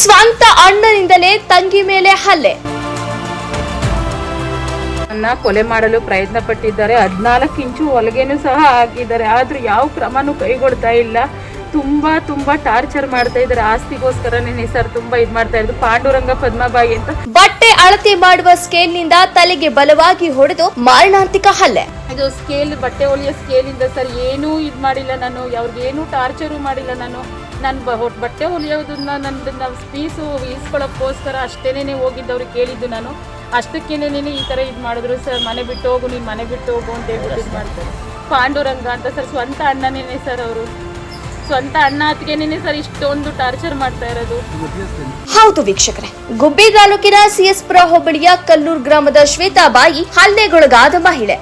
ಸ್ವಂತ ಅಣ್ಣನಿಂದಲೇ ತಂಗಿ ಮೇಲೆ ಹಲ್ಲೆ. ನನ್ನ ಕೊಲೆ ಮಾಡಲು ಪ್ರಯತ್ನ ಪಟ್ಟಿದ್ದಾರೆ. ಹದಿನಾಲ್ಕು ಇಂಚು ಹೊಲಿಗೆನೂ ಸಹ ಹಾಕಿದ್ದಾರೆ. ಆದ್ರೂ ಯಾವ ಕ್ರಮನೂ ಕೈಗೊಳ್ತಾ ಇಲ್ಲ. ತುಂಬಾ ತುಂಬಾ ಟಾರ್ಚರ್ ಮಾಡ್ತಾ ಇದ್ದಾರೆ. ಆಸ್ತಿಗೋಸ್ಕರನೇ ಸರ್ ತುಂಬಾ ಇದ್ ಮಾಡ್ತಾ ಇದ್ರು ಪಾಂಡುರಂಗ ಪದ್ಮಬಾಯಿ ಅಂತ. ಬಟ್ಟೆ ಅಳತೆ ಮಾಡುವ ಸ್ಕೇಲ್ನಿಂದ ತಲೆಗೆ ಬಲವಾಗಿ ಹೊಡೆದು ಮಾರಣಾಂತಿಕ ಹಲ್ಲೆ. ಇದು ಸ್ಕೇಲ್ ಬಟ್ಟೆ ಹೊಲಿಯೋ ಇಂದ ಸರ್ ಏನೂ ಇದು ಮಾಡಿಲ್ಲ ನಾನು. ಅವ್ರಿಗೇನು ಟಾರ್ಚರು ಮಾಡಿಲ್ಲ ನಾನು. ನಾನು ಬ ಬಟ್ಟೆ ಹೊಲಿಯೋದನ್ನ ನನ್ನ ಫೀಸು ಈಸ್ಕೊಳ್ಳೋಕ್ಕೋಸ್ಕರ ಅಷ್ಟೇನೆ ಹೋಗಿದ್ದವ್ರಿಗೆ ಕೇಳಿದ್ದು ನಾನು. ಅಷ್ಟಕ್ಕೇನೆ ಈ ಥರ ಇದು ಮಾಡಿದ್ರು. ಸರ್, ಮನೆ ಬಿಟ್ಟು ಹೋಗು, ನೀನು ಮನೆ ಬಿಟ್ಟು ಹೋಗು ಅಂತ ಹೇಳ್ಬಿಟ್ಟು ಇದು ಮಾಡ್ತಾರೆ. ಪಾಂಡುರಂಗ ಅಂತ ಸರ್, ಸ್ವಂತ ಅಣ್ಣನೇನೆ ಸರ್ ಅವರು. ಸ್ವಂತ ಅಣ್ಣ ಅತ್ತಿಗೆನೇ ಸರ್ ಇಷ್ಟೊಂದು ಟಾರ್ಚರ್ ಮಾಡ್ತಾ ಇರೋದು. ಹೌದು ವೀಕ್ಷಕರೇ. ಗುಬ್ಬಿ ತಾಲೂಕಿನ ಸಿಎಸ್ಪುರ ಹೋಬಳಿಯ ಕಲ್ಲೂರ್ ಗ್ರಾಮದ ಶ್ವೇತಾಬಾಯಿ ಹಲ್ಲೆಗೊಳಗಾದ ಮಹಿಳೆ.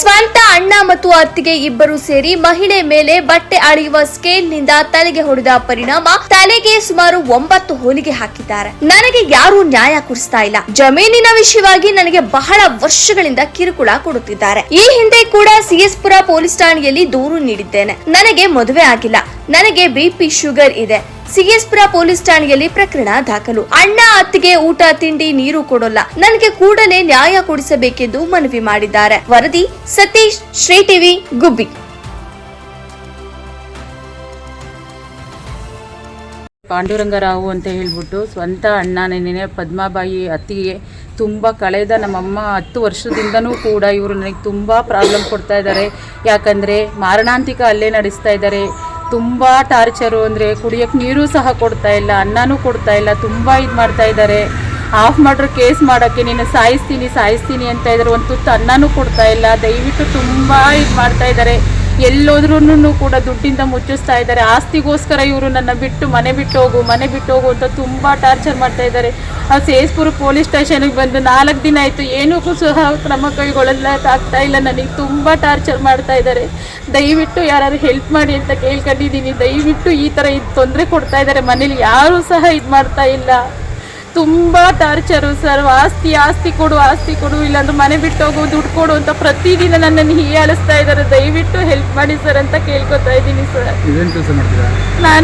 ಸ್ವಂತ ಅಣ್ಣ ಮತ್ತು ಅತ್ತಿಗೆ ಇಬ್ಬರು ಸೇರಿ ಮಹಿಳೆ ಮೇಲೆ ಬಟ್ಟೆ ಅಳೆಯುವ ಸ್ಕೇಲ್ನಿಂದ ತಲೆಗೆ ಹೊಡೆದ ಪರಿಣಾಮ ತಲೆಗೆ ಸುಮಾರು ಒಂಬತ್ತು ಹೋಲಿಗೆ ಹಾಕಿದ್ದಾರೆ. ನನಗೆ ಯಾರು ನ್ಯಾಯ ಕೊಡಿಸ್ತಾ ಇಲ್ಲ. ಜಮೀನಿನ ವಿಷಯವಾಗಿ ನನಗೆ ಬಹಳ ವರ್ಷಗಳಿಂದ ಕಿರುಕುಳ ಕೊಡುತ್ತಿದ್ದಾರೆ. ಈ ಹಿಂದೆ ಕೂಡ ಸಿಎಸ್ಪುರ ಪೊಲೀಸ್ ಠಾಣೆಯಲ್ಲಿ ದೂರು ನೀಡಿದ್ದೇನೆ. ನನಗೆ ಮದುವೆ ಆಗಿಲ್ಲ. ನನಗೆ ಬಿಪಿ ಶುಗರ್ ಇದೆ. ಸಿಎಸ್ಪುರ ಪೊಲೀಸ್ ಠಾಣೆಯಲ್ಲಿ ಪ್ರಕರಣ ದಾಖಲು. ಅಣ್ಣ ಅತ್ತಿಗೆ ಊಟ, ತಿಂಡಿ, ನೀರು ಕೊಡೋಲ್ಲ. ನನಗೆ ಕೂಡಲೇ ನ್ಯಾಯ ಕೊಡಿಸಬೇಕೆಂದು ಮನವಿ ಮಾಡಿದ್ದಾರೆ. ವರದಿ, ಸತೀಶ್, ಶ್ರೀ ಟಿವಿ, ಗುಬ್ಬಿ. ಪಾಂಡುರಂಗರಾವು ಅಂತ ಹೇಳ್ಬಿಟ್ಟು ಸ್ವಂತ ಅಣ್ಣ ನೆನೆ ಪದ್ಮಾಬಾಯಿ ಅತ್ತಿಗೆ ತುಂಬ ಕಳೆದ ನಮ್ಮಮ್ಮ ಹತ್ತು ವರ್ಷದಿಂದನೂ ಕೂಡ ಇವರು ನನಗೆ ತುಂಬ ಪ್ರಾಬ್ಲಮ್ ಕೊಡ್ತಾ ಇದ್ದಾರೆ. ಯಾಕಂದರೆ ಮಾರಣಾಂತಿಕ ಅಲ್ಲೇ ನಡೆಸ್ತಾ ಇದ್ದಾರೆ. ತುಂಬ ಟಾರ್ಚರು, ಅಂದರೆ ಕುಡಿಯೋಕ್ಕೆ ನೀರು ಸಹ ಕೊಡ್ತಾ ಇಲ್ಲ, ಅನ್ನನೂ ಕೊಡ್ತಾ ಇಲ್ಲ, ತುಂಬ ಇದು ಮಾಡ್ತಾ ಇದ್ದಾರೆ ಆಫ್ ಮಾಡ್ರೆ ಕೇಸ್ ಮಾಡೋಕ್ಕೆ ನೀನು ಸಾಯಿಸ್ತೀನಿ ಸಾಯಿಸ್ತೀನಿ ಅಂತ ಇದ್ದಾರೆ ಒಂದು ತುತ್ತು ಅನ್ನನೂ ಕೊಡ್ತಾ ಇಲ್ಲ, ದಯವಿಟ್ಟು ತುಂಬ ಇದು ಮಾಡ್ತಾ ಇದ್ದಾರೆ ಎಲ್ಲೋದ್ರೂ ಕೂಡ ದುಡ್ಡಿಂದ ಮುಚ್ಚಿಸ್ತಾ ಇದ್ದಾರೆ ಆಸ್ತಿಗೋಸ್ಕರ ಇವರು ನನ್ನ ಬಿಟ್ಟು ಮನೆ ಬಿಟ್ಟು ಹೋಗು, ಮನೆ ಬಿಟ್ಟು ಹೋಗು ಅಂತ ತುಂಬ ಟಾರ್ಚರ್ ಮಾಡ್ತಾ ಇದ್ದಾರೆ ಆ ಸೇಸ್ಪುರ ಪೊಲೀಸ್ ಸ್ಟೇಷನ್ಗೆ ಬಂದು ನಾಲ್ಕು ದಿನ ಆಯಿತು ಏನಕ್ಕೂ ಸಹ ಕ್ರಮ ಕೈಗೊಳ್ಳಲಾಗ್ತಾ ಇಲ್ಲ, ನನಗೆ ತುಂಬ ಟಾರ್ಚರ್ ಮಾಡ್ತಾ ಇದ್ದಾರೆ ದಯವಿಟ್ಟು ಯಾರು ಹೆಲ್ಪ್ ಮಾಡಿ ಅಂತ ಕೇಳ್ಕೊಂಡಿದ್ದೀನಿ ದಯವಿಟ್ಟು ಈ ಥರ ಇದು ತೊಂದರೆ ಕೊಡ್ತಾ ಇದ್ದಾರೆ. ಮನೇಲಿ ಯಾರೂ ಸಹ ಇದು ಮಾಡ್ತಾ ಇಲ್ಲ. ತುಂಬ ಟಾರ್ಚರು ಸರ್ ಆಸ್ತಿ ಆಸ್ತಿ ಕೊಡು ಆಸ್ತಿ ಕೊಡು. ಇಲ್ಲಾಂದ್ರೆ ಮನೆ ಬಿಟ್ಟು ಹೋಗು ದುಡ್ಡು ಕೊಡು ಅಂತ ಪ್ರತಿದಿನ ನನ್ನನ್ನು ಹೀಯಾಳಿಸ್ತಾ ಇದ್ದಾರೆ. ದಯವಿಟ್ಟು ಹೆಲ್ಪ್ ಮಾಡಿ ಸರ್ ಅಂತ ಕೇಳ್ಕೊತಾ ಇದ್ದೀನಿ ಸರ್ ನಾನು